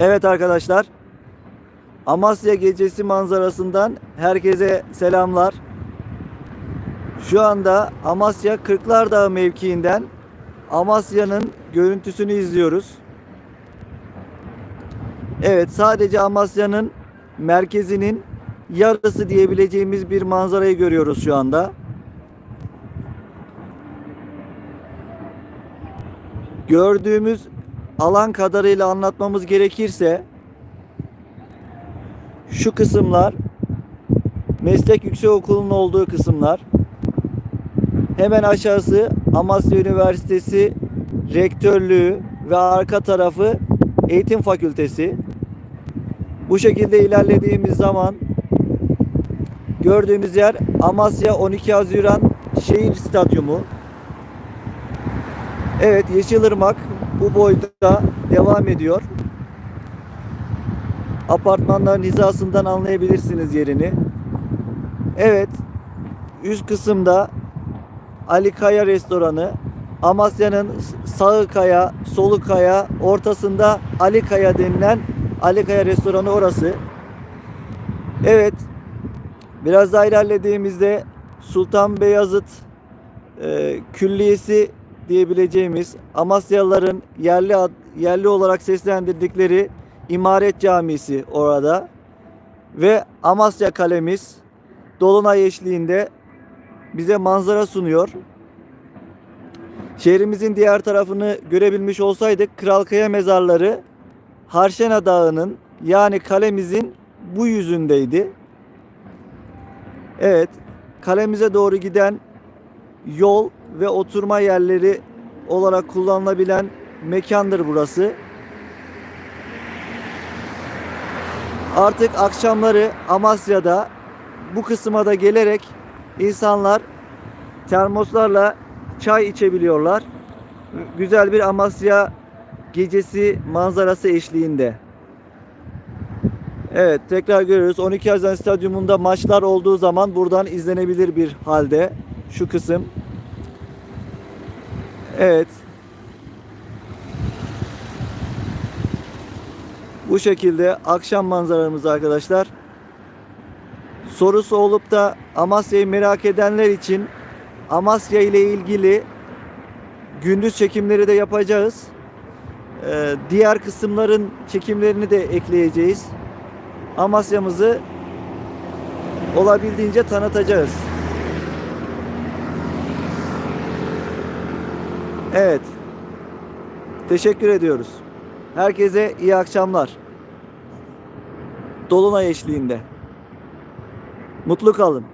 Evet arkadaşlar. Amasya gecesi manzarasından herkese selamlar. Şu anda Amasya Kırklar Dağı mevkiinden Amasya'nın görüntüsünü izliyoruz. Evet sadece Amasya'nın merkezinin yarısı diyebileceğimiz bir manzarayı görüyoruz şu anda. Gördüğümüz alan kadarıyla anlatmamız gerekirse şu kısımlar meslek yüksekokulu'nun olduğu kısımlar. Hemen aşağısı Amasya Üniversitesi rektörlüğü ve arka tarafı eğitim fakültesi. Bu şekilde ilerlediğimiz zaman gördüğümüz yer Amasya 12 Haziran Şehir Stadyumu. Evet Yeşilırmak bu boyda devam ediyor. Apartmanların hizasından anlayabilirsiniz yerini. Evet üst kısımda Ali Kaya restoranı. Amasya'nın sağı kaya, solu kaya, ortasında Ali Kaya denilen Ali Kaya restoranı orası. Evet. Biraz daha ilerlediğimizde Sultan Beyazıt e, Külliyesi diyebileceğimiz Amasyalıların yerli yerli olarak seslendirdikleri İmaret Camisi orada ve Amasya Kalemiz Dolunay eşliğinde bize manzara sunuyor. Şehrimizin diğer tarafını görebilmiş olsaydık Kralkaya mezarları Harşena Dağı'nın yani kalemizin bu yüzündeydi. Evet, kalemize doğru giden yol ve oturma yerleri olarak kullanılabilen mekandır burası. Artık akşamları Amasya'da bu kısma da gelerek insanlar termoslarla çay içebiliyorlar. Güzel bir Amasya gecesi manzarası eşliğinde. Evet tekrar görüyoruz. 12 Haziran Stadyumunda maçlar olduğu zaman buradan izlenebilir bir halde. Şu kısım. Evet. Bu şekilde akşam manzaramız arkadaşlar. Sorusu olup da Amasya'yı merak edenler için Amasya ile ilgili gündüz çekimleri de yapacağız. Ee, diğer kısımların çekimlerini de ekleyeceğiz. Amasya'mızı olabildiğince tanıtacağız. Evet. Teşekkür ediyoruz. Herkese iyi akşamlar. Dolunay eşliğinde. Mutlu kalın.